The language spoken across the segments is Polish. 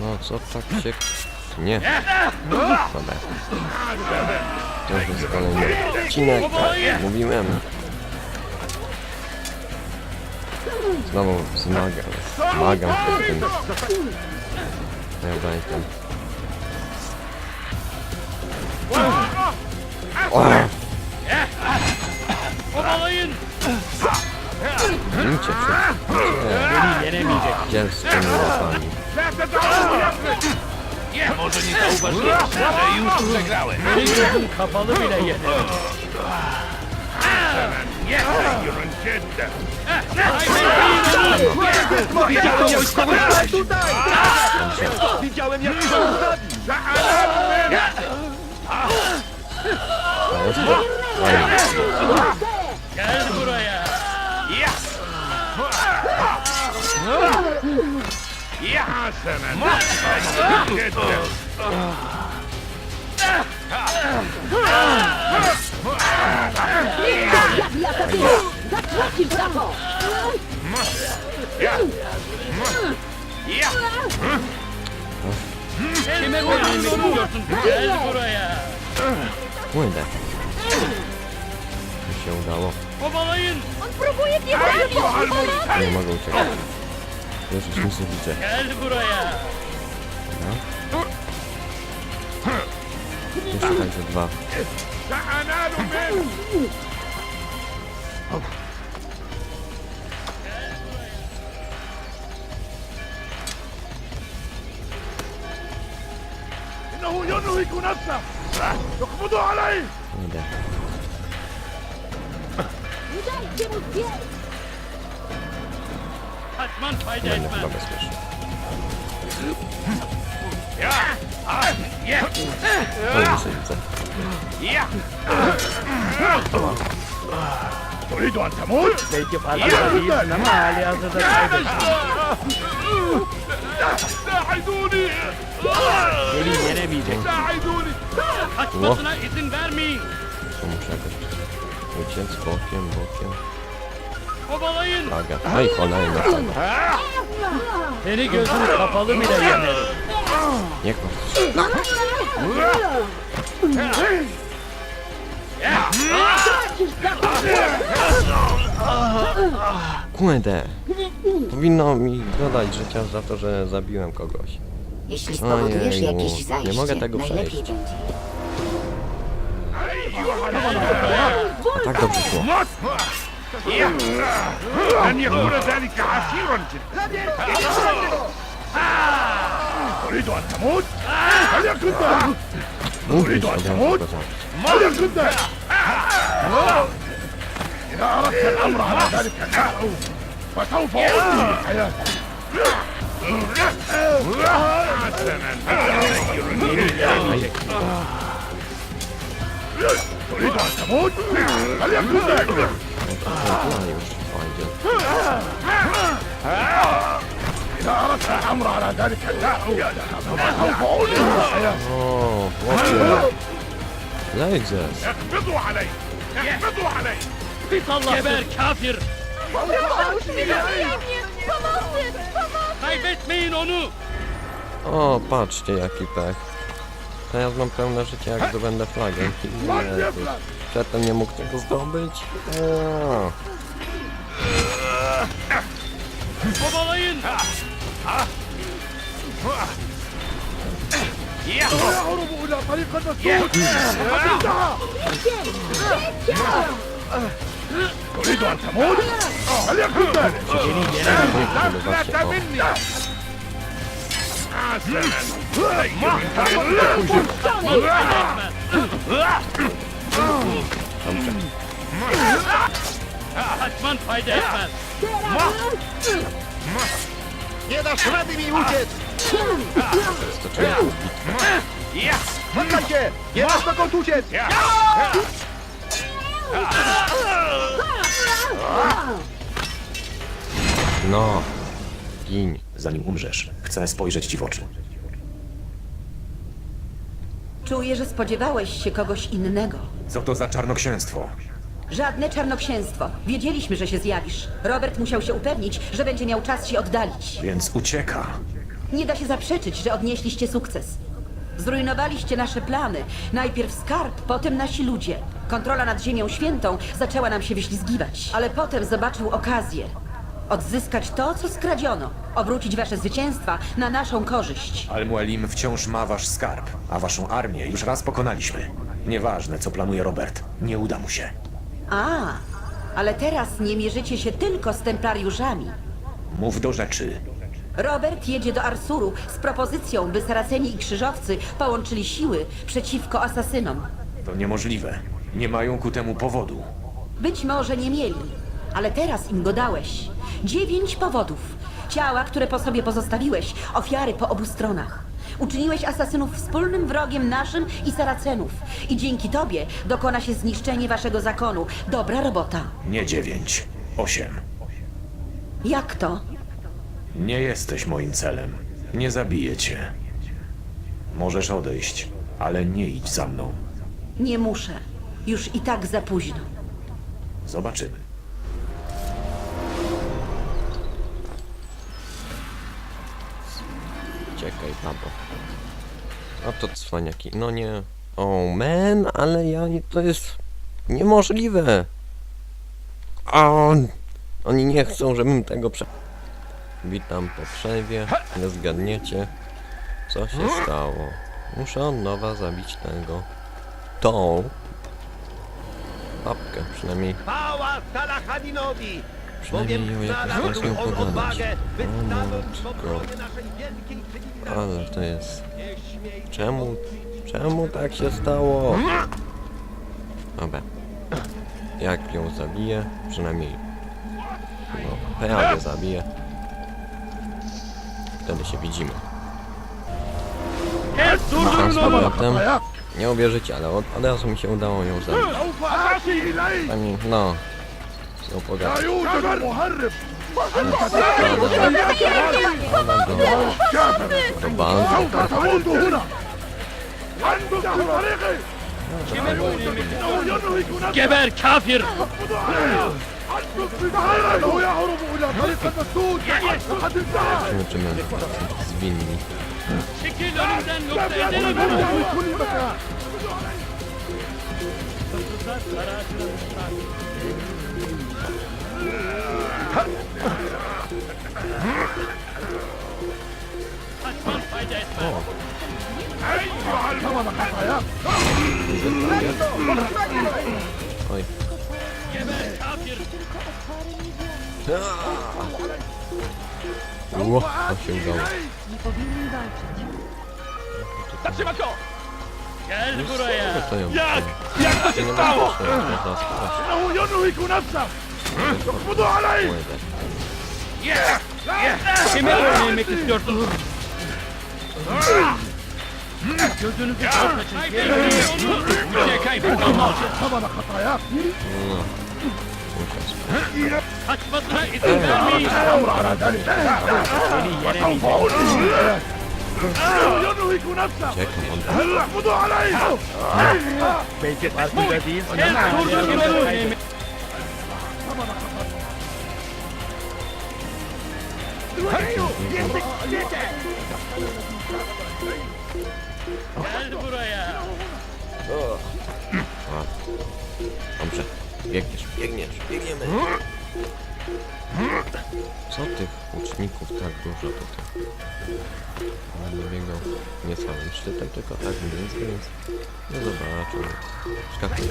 No co tak się... Nie. Dobra. To jest kolejny odcinek, tak jak mówiłem. Znowu zmagam, zmagam się z tym. Dobra, jestem. Wszyscy. Yenemeyecek. Gdzie z tymi łapami? Może nie zauważyłem, że już przegrałem. Gözün kapalı bile yener. Widziałem jak się A jest to? Kime verdiğimi biliyorsun. Gel buraya. Kurde. Mi się udało. Kovalayın. On próbuje mnie zabić! Nie mogę uciekać. Już już nic nie widzę. Gel buraya. Dobra. Jeszcze także dwa. إنه ينهك نفسه اقبضوا عليه Idę. Dajcie mu zbieg! Kaçman fayda Będę etmez. chyba bezpieczny. O, już widzę. تريد أن تموت؟ Belki farkında değilsin ama hali hazırda kaybettin. ساعدوني Beni yenemeyecek. ساعدوني Kaçmasına izin vermeyin. To muszę jakoś uciec bokiem, bokiem. Kovalayın. No i kolejna plaga. Seni gözün kapalı bile yenerim. Nie kładź. Kurde. Powinno mi dodać życia za to, że zabiłem kogoś. Jeśli spowodujesz Ojeju, jakieś nie zajście, mogę tego przejść. będzie. Tak dobrze szło. 난 여물어다니까 아쉬운지 우리도 안 타못 달려 끝다 우리도 안 타못 달려 끝다 야 아무나 안 다니까 타우 보고 가야 우리도 안 타못 달려 끝다 فسوف أنهي حياتك O, chłopie. Lejdziesz. اقبضوا علي اقبضوا علي Pis Allah. Geber kafir. Pomocy! Pomocy! Kaybetmeyin onu. O, patrzcie jaki pech. Teraz mam pełne życie jak zdobędę flagę. Jezu. Przedtem nie mógł tego zdobyć. O, Dobrze. Nie dasz rady mi uciec! Zaczęła tu bitwę. Poddaj się! Nie dasz dokąd uciec! No, gin, zanim umrzesz. Chcę spojrzeć ci w oczy. Czuję, że spodziewałeś się kogoś innego. Co to za czarnoksięstwo? Żadne czarnoksięstwo. Wiedzieliśmy, że się zjawisz. Robert musiał się upewnić, że będzie miał czas się oddalić. Więc ucieka. Nie da się zaprzeczyć, że odnieśliście sukces. Zrujnowaliście nasze plany. Najpierw skarb, potem nasi ludzie. Kontrola nad Ziemią Świętą zaczęła nam się wyślizgiwać. Ale potem zobaczył okazję. Odzyskać to, co skradziono. Obrócić wasze zwycięstwa na naszą korzyść. Al-Mualim wciąż ma wasz skarb, a waszą armię już raz pokonaliśmy. Nieważne, co planuje Robert. Nie uda mu się. A, ale teraz nie mierzycie się tylko z templariuszami. Mów do rzeczy. Robert jedzie do Arsuru z propozycją, by Saraceni i Krzyżowcy połączyli siły przeciwko asasynom. To niemożliwe. Nie mają ku temu powodu. Być może nie mieli, ale teraz im go dałeś. Dziewięć powodów. Ciała, które po sobie pozostawiłeś, ofiary po obu stronach. Uczyniłeś asasynów wspólnym wrogiem naszym i Saracenów. I dzięki tobie dokona się zniszczenie waszego zakonu. Dobra robota. Nie dziewięć. Osiem. Jak to? Nie jesteś moim celem. Nie zabiję cię. Możesz odejść, ale nie idź za mną. Nie muszę. Już i tak za późno. Zobaczymy. Czekaj, babo. A to cwaniaki. No nie. O, man, ale ja. To jest niemożliwe. A on... Oni nie chcą, żebym tego prze... Witam po przerwie. Nie zgadniecie, co się stało. Muszę od nowa zabić tego. Tą. Babkę, przynajmniej... Chwała Salahadinowi! Bowiem Przynajmniej jak nadal zaraz ją on pokonać. odwagę, wystawał w obronie. Ale to jest... Czemu? Czemu tak się stało? Dobra. Jak ją zabiję? Przynajmniej... No, Peadę zabiję. Wtedy się widzimy. Tam z powrotem. Nie uwierzycie, ale od, od razu mi się udało ją zabić. Pani, tak no, 이거보다 마음 Geber kafir! 춤을 추면 스빈이 Çekil önümden nokta ederim! Hırsızlar, kara açılan Oj. Ło, to się udało. Nie powinni walczyć. Zatrzymać go! Wiesz co, to ją- Jak? Jak to się stało? Można spać. Na unionu i ku nas ينهك نفسه اقبضوا عليه Kimi öldürmek istiyorsunuz? Gözünüzü kör açın. Gel kaybetmem. ثمن خطاياك Kaçmasına izin vermeyin. الأمر على ذلك وسوف أولي إنه ينهك نفسه Czekam, Heju! Jesteś świecie! Gel buraya! O. A. Dobrze. Biegniesz, biegniesz, biegniemy. Co tych łuczników tak dużo tutaj? Będę biegał nie całym szczytem, tylko tak mniej więcej nie zobaczę. Skakuję.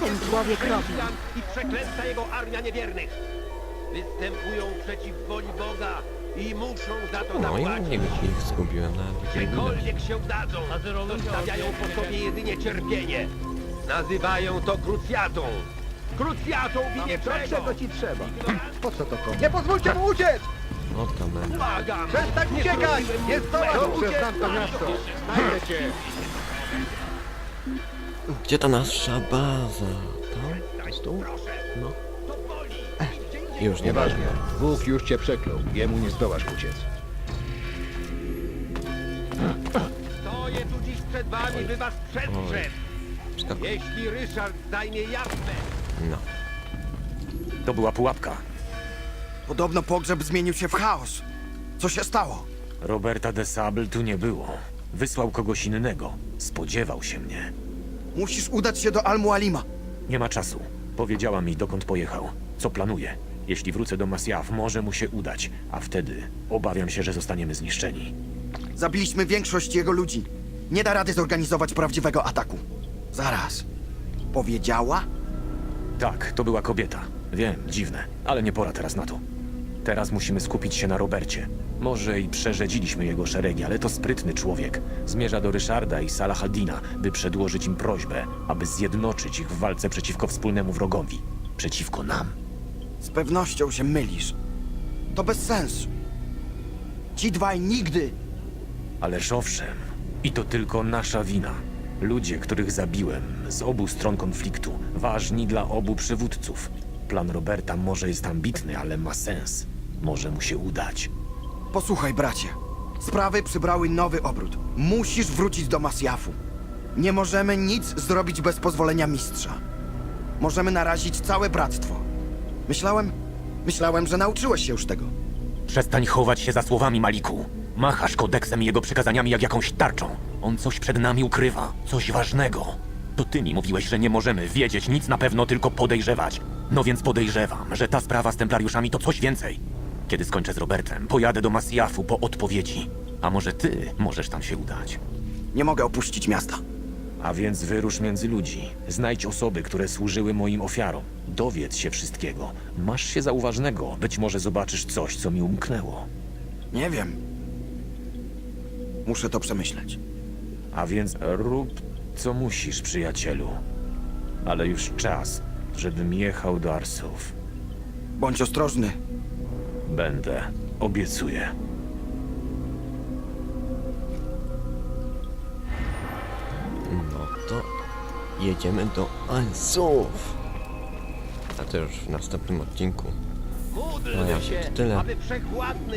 ten człowiek robi? I przeklęta jego armia niewiernych. Występują przeciw woli Boga i muszą za to No i zapłacić. ich zgubiłem widać. Gdziekolwiek się udadzą, zostawiają po sobie jedynie cierpienie. Nazywają to krucjatą. Krucjatą winieczego. Czego ci trzeba? Po co to komu? Nie pozwólcie mu uciec! O kamer. Błagam! Przestań uciekać! Jest to uciec! miasto! Znajdę cię! Gdzie ta nasza baza? Tam? Z tu? No. Już nie ważne. Bóg już cię przeklął. Jemu nie zdołasz uciec. Stoję tu dziś przed wami, by was. Skakuj. Jeśli Ryszard zajmie Jasne, No. To była pułapka. Podobno pogrzeb zmienił się w chaos. Co się stało? Roberta de Sable tu nie było. Wysłał kogoś innego. Spodziewał się mnie. Musisz udać się do Al-Mualima. Nie ma czasu. Powiedziała mi, dokąd pojechał. Co planuje. Jeśli wrócę do Masjaf, może mu się udać, a wtedy obawiam się, że zostaniemy zniszczeni. Zabiliśmy większość jego ludzi. Nie da rady zorganizować prawdziwego ataku. Zaraz. Powiedziała? Tak, to była kobieta. Wiem, dziwne, ale nie pora teraz na to. Teraz musimy skupić się na Robercie. Może i przerzedziliśmy jego szeregi, ale to sprytny człowiek. Zmierza do Ryszarda i Salah ad-Dina, by przedłożyć im prośbę, aby zjednoczyć ich w walce przeciwko wspólnemu wrogowi. Przeciwko nam. Z pewnością się mylisz. To bez sensu. Ci dwaj nigdy. Ależ owszem, i to tylko nasza wina. Ludzie, których zabiłem z obu stron konfliktu, ważni dla obu przywódców. Plan Roberta może jest ambitny, ale ma sens. Może mu się udać. Posłuchaj, bracie. Sprawy przybrały nowy obrót. Musisz wrócić do Masjafu. Nie możemy nic zrobić bez pozwolenia mistrza. Możemy narazić całe bractwo. Myślałem, myślałem, że nauczyłeś się już tego. Przestań chować się za słowami, Maliku. Machasz kodeksem i jego przykazaniami jak jakąś tarczą. On coś przed nami ukrywa, coś ważnego. To ty mi mówiłeś, że nie możemy wiedzieć nic na pewno, tylko podejrzewać. No więc podejrzewam, że ta sprawa z templariuszami to coś więcej. Kiedy skończę z Robertem, pojadę do Masjafu po odpowiedzi. A może ty możesz tam się udać? Nie mogę opuścić miasta. A więc wyrusz między ludzi. Znajdź osoby, które służyły moim ofiarom. Dowiedz się wszystkiego. Masz się za uważnego. Być może zobaczysz coś, co mi umknęło. Nie wiem. Muszę to przemyśleć. A więc rób co musisz, przyjacielu. Ale już czas, żebym jechał do Arsów. Bądź ostrożny. Będę. Obiecuję. No to jedziemy do Ansów. A to już w następnym odcinku. No ja się, to tyle.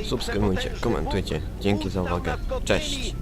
Subskrybujcie, komentujcie. Dzięki za uwagę. Cześć.